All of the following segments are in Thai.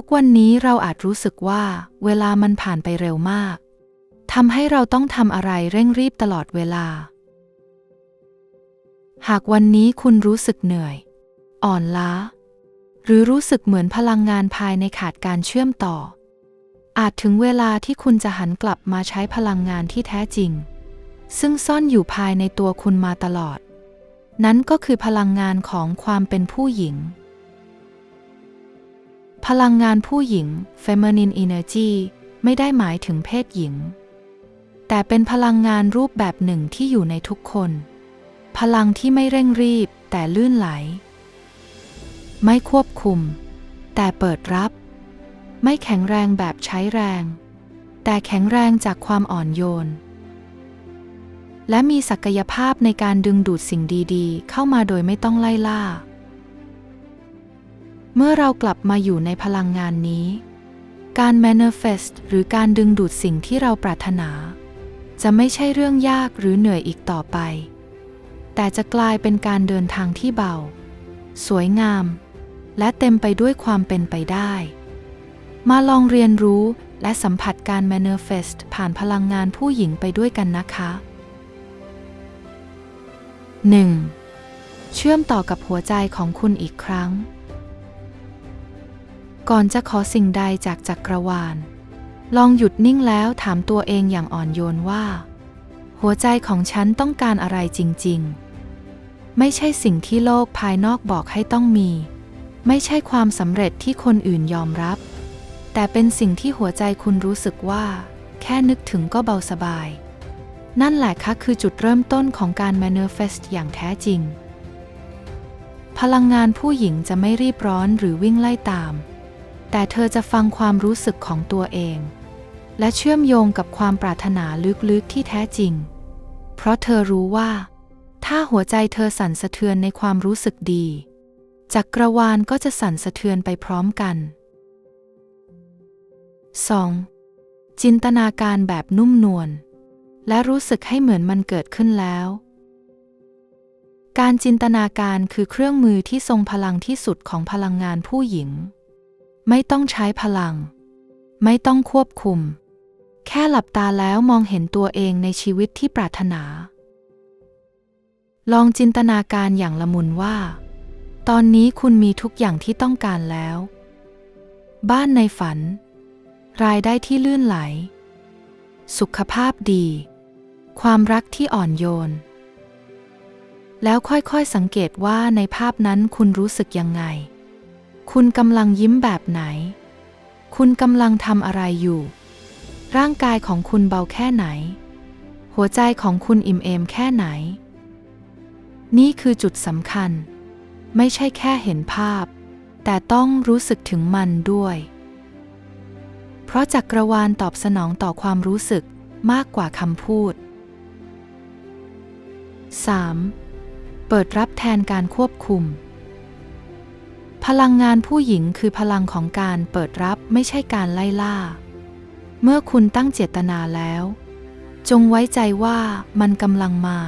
ทุกวันนี้เราอาจรู้สึกว่าเวลามันผ่านไปเร็วมากทำให้เราต้องทำอะไรเร่งรีบตลอดเวลา หากวันนี้คุณรู้สึกเหนื่อย อ่อนล้า หรือรู้สึกเหมือนพลังงานภายในขาดการเชื่อมต่อ อาจถึงเวลาที่คุณจะหันกลับมาใช้พลังงานที่แท้จริง ซึ่งซ่อนอยู่ภายในตัวคุณมาตลอด นั้นก็คือพลังงานของความเป็นผู้หญิง พลังงานผู้หญิง feminine energy ไม่ได้หมายถึงเพศหญิง แต่เป็นพลังงานรูปแบบหนึ่งที่อยู่ในทุกคน พลังที่ไม่เร่งรีบแต่ลื่นไหล ไม่ควบคุม แต่เปิดรับ ไม่แข็งแรงแบบใช้แรง แต่แข็งแรงจากความอ่อนโยน และมีศักยภาพในการดึงดูดสิ่งดีๆ เข้ามาโดยไม่ต้องไล่ล่า เมื่อเรากลับมาอยู่ในพลังงานนี้ การ manifest หรือการดึงดูดสิ่งที่เราปรารถนา จะไม่ใช่เรื่องยากหรือเหนื่อยอีกต่อไป แต่จะกลายเป็นการเดินทางที่เบา สวยงาม และเต็มไปด้วยความเป็นไปได้ มาลองเรียนรู้และสัมผัสการ manifest ผ่านพลังงานผู้หญิงไปด้วยกันนะคะ 1. เชื่อมต่อกับหัวใจของคุณอีกครั้ง ก่อนจะขอสิ่งใดจากจักรวาล ลองหยุดนิ่งแล้วถามตัวเองอย่างอ่อนโยนว่า หัวใจของฉันต้องการอะไรจริง ๆ ไม่ใช่สิ่งที่โลกภายนอกบอกให้ต้องมี ไม่ใช่ความสำเร็จที่คนอื่นยอมรับ แต่เป็นสิ่งที่หัวใจคุณรู้สึกว่า แค่นึกถึงก็เบาสบาย นั่นแหละคะคือจุดเริ่มต้นของการ manifest อย่างแท้จริงพลังงานผู้หญิงจะไม่รีบร้อนหรือวิ่งไล่ตาม แต่เธอจะฟังความรู้สึกของตัวเอง และเชื่อมโยงกับความปรารถนาลึกๆที่แท้จริง เพราะเธอรู้ว่า ถ้าหัวใจเธอสั่นสะเทือนในความรู้สึกดี จักรวาลก็จะสั่นสะเทือนไปพร้อมกัน 2. จินตนาการแบบนุ่มนวลและรู้สึกให้เหมือนมันเกิดขึ้นแล้ว การจินตนาการคือเครื่องมือที่ทรงพลังที่สุดของพลังงานผู้หญิง ไม่ต้องใช้พลัง ไม่ต้องควบคุม แค่หลับตาแล้วมองเห็นตัวเองในชีวิตที่ปรารถนา ลองจินตนาการอย่างละมุนว่า ตอนนี้คุณมีทุกอย่างที่ต้องการแล้ว บ้านในฝัน รายได้ที่ลื่นไหล สุขภาพดี ความรักที่อ่อนโยน แล้วค่อยๆสังเกตว่าในภาพนั้นคุณรู้สึกยังไง คุณกำลังยิ้มแบบไหน คุณกำลังทำอะไรอยู่ ร่างกายของคุณเบาแค่ไหน หัวใจของคุณอิ่มเอมแค่ไหน นี่คือจุดสำคัญ ไม่ใช่แค่เห็นภาพ แต่ต้องรู้สึกถึงมันด้วย เพราะจักรวาลตอบสนองต่อความรู้สึกมากกว่าคำพูด 3. เปิดรับแทนการควบคุม พลังงานผู้หญิงคือพลังของการเปิดรับไม่ใช่การไล่ล่า เมื่อคุณตั้งเจตนาแล้ว จงไว้ใจว่ามันกำลังมา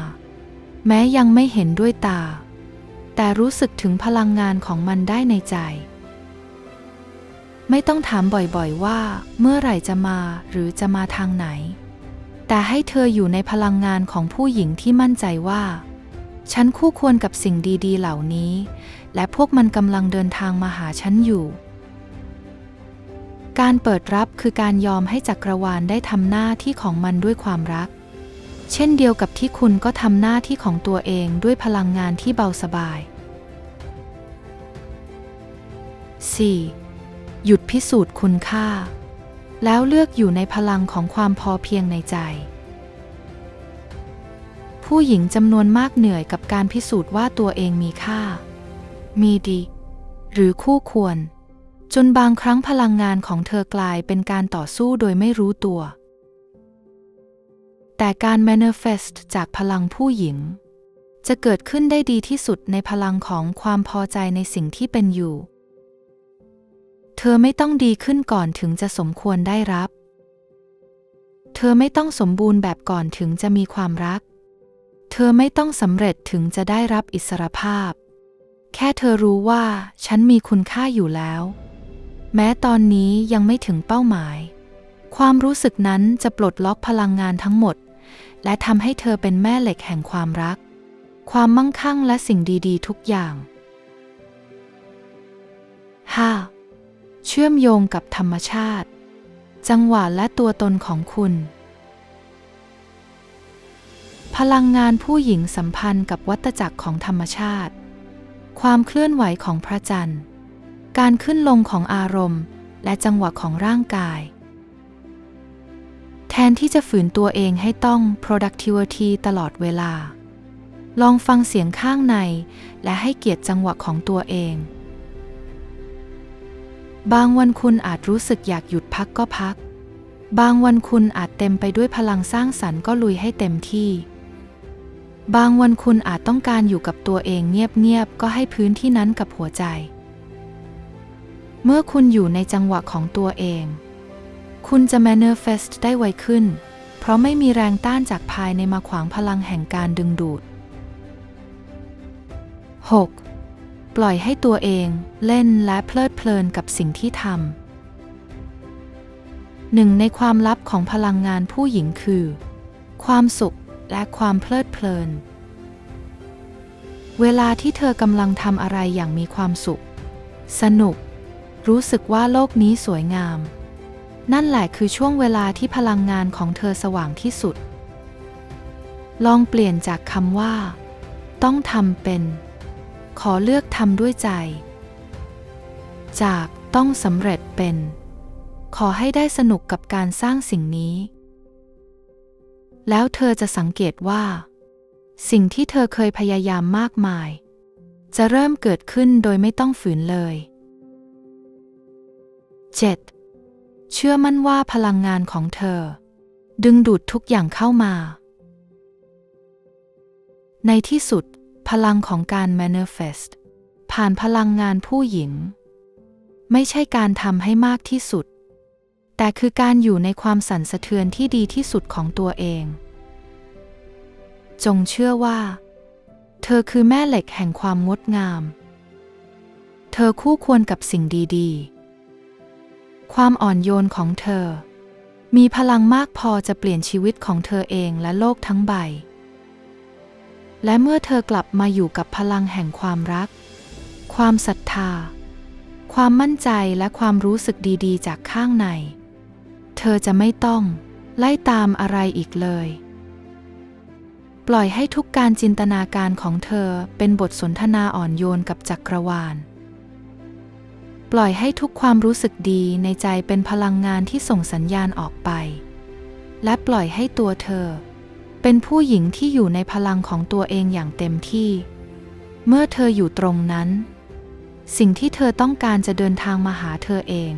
แม้ยังไม่เห็นด้วยตา แต่รู้สึกถึงพลังงานของมันได้ในใจ ไม่ต้องถามบ่อยๆว่า เมื่อไหร่จะมาหรือจะมาทางไหน แต่ให้เธออยู่ในพลังงานของผู้หญิงที่มั่นใจว่า ฉันคู่ควรกับสิ่งดีๆ เหล่านี้ และพวกมันกำลังเดินทางมาหาฉันอยู่ การเปิดรับคือการยอมให้จักรวาลได้ทำหน้าที่ของมันด้วยความรัก เช่นเดียวกับที่คุณก็ทำหน้าที่ของตัวเองด้วยพลังงานที่เบาสบาย 4. หยุดพิสูจน์คุณค่า แล้วเลือกอยู่ในพลังของความพอเพียงในใจ ผู้หญิงจำนวนมากเหนื่อยกับการพิสูจน์ว่าตัวเองมีค่า มีดี หรือคู่ควร จนบางครั้งพลังงานของเธอกลายเป็นการต่อสู้โดยไม่รู้ตัว แต่การ manifest จากพลังผู้หญิง จะเกิดขึ้นได้ดีที่สุดในพลังของความพอใจในสิ่งที่เป็นอยู่ เธอไม่ต้องดีขึ้นก่อนถึงจะสมควรได้รับ เธอไม่ต้องสมบูรณ์แบบก่อนถึงจะมีความรัก เธอไม่ต้องสำเร็จถึงจะได้รับอิสรภาพ แค่เธอรู้ว่าฉันมีคุณค่าอยู่แล้ว แม้ตอนนี้ยังไม่ถึงเป้าหมาย ความรู้สึกนั้นจะปลดล็อกพลังงานทั้งหมด และทำให้เธอเป็นแม่เหล็กแห่งความรัก ความมั่งคั่งและสิ่งดีๆ ทุกอย่าง 5. เชื่อมโยงกับธรรมชาติ จังหวะและตัวตนของคุณ พลังงานผู้หญิงสัมพันธ์กับวัตจักรของธรรมชาติ ความเคลื่อนไหวของพระจันทร์ การขึ้นลงของอารมณ์ และจังหวะของร่างกาย แทนที่จะฝืนตัวเองให้ต้อง productivity ตลอดเวลา ลองฟังเสียงข้างใน และให้เกียรติจังหวะของตัวเอง บางวันคุณอาจรู้สึกอยากหยุดพักก็พักบางวันคุณอาจเต็มไปด้วยพลังสร้างสรรค์ก็ลุยให้เต็มที่ บางวันคุณอาจต้องการอยู่กับตัวเองเงียบๆ ก็ให้พื้นที่นั้นกับหัวใจ เมื่อคุณอยู่ในจังหวะของตัวเอง คุณจะ manifest ได้ไวขึ้น เพราะไม่มีแรงต้านจากภายในมาขวางพลังแห่งการดึงดูด 6. ปล่อยให้ตัวเองเล่นและเพลิดเพลินกับสิ่งที่ทำหนึ่งในความลับของพลังงานผู้หญิงคือ ความสุข และความเพลิดเพลิน เวลาที่เธอกำลังทำอะไรอย่างมีความสุข สนุก รู้สึกว่าโลกนี้สวยงาม นั่นแหละคือช่วงเวลาที่พลังงานของเธอสว่างที่สุด ลองเปลี่ยนจากคำว่า ต้องทำเป็น ขอเลือกทำด้วยใจ จากต้องสำเร็จเป็น ขอให้ได้สนุกกับการสร้างสิ่งนี้ แล้วเธอจะสังเกตว่า สิ่งที่เธอเคยพยายามมากมาย จะเริ่มเกิดขึ้นโดยไม่ต้องฝืนเลย 7. เชื่อมั่นว่าพลังงานของเธอ ดึงดูดทุกอย่างเข้ามา ในที่สุด พลังของการ manifest ผ่านพลังงานผู้หญิง ไม่ใช่การทำให้มากที่สุด แต่คือการอยู่ในความสั่นสะเทือนที่ดีที่สุดของตัวเอง จงเชื่อว่า เธอคือแม่เหล็กแห่งความงดงาม เธอคู่ควรกับสิ่งดีๆ ความอ่อนโยนของเธอ มีพลังมากพอจะเปลี่ยนชีวิตของเธอเองและโลกทั้งใบ และเมื่อเธอกลับมาอยู่กับพลังแห่งความรัก ความศรัทธาความมั่นใจและความรู้สึกดี ๆ จากข้างใน เธอจะไม่ต้อง ไล่ตามอะไรอีกเลย ปล่อยให้ทุกการจินตนาการของเธอเป็นบทสนทนาอ่อนโยนกับจักรวาล ปล่อยให้ทุกความรู้สึกดีในใจเป็นพลังงานที่ส่งสัญญาณออกไป และปล่อยให้ตัวเธอ เป็นผู้หญิงที่อยู่ในพลังของตัวเองอย่างเต็มที่ เมื่อเธออยู่ตรงนั้น สิ่งที่เธอต้องการจะเดินทางมาหาเธอเอง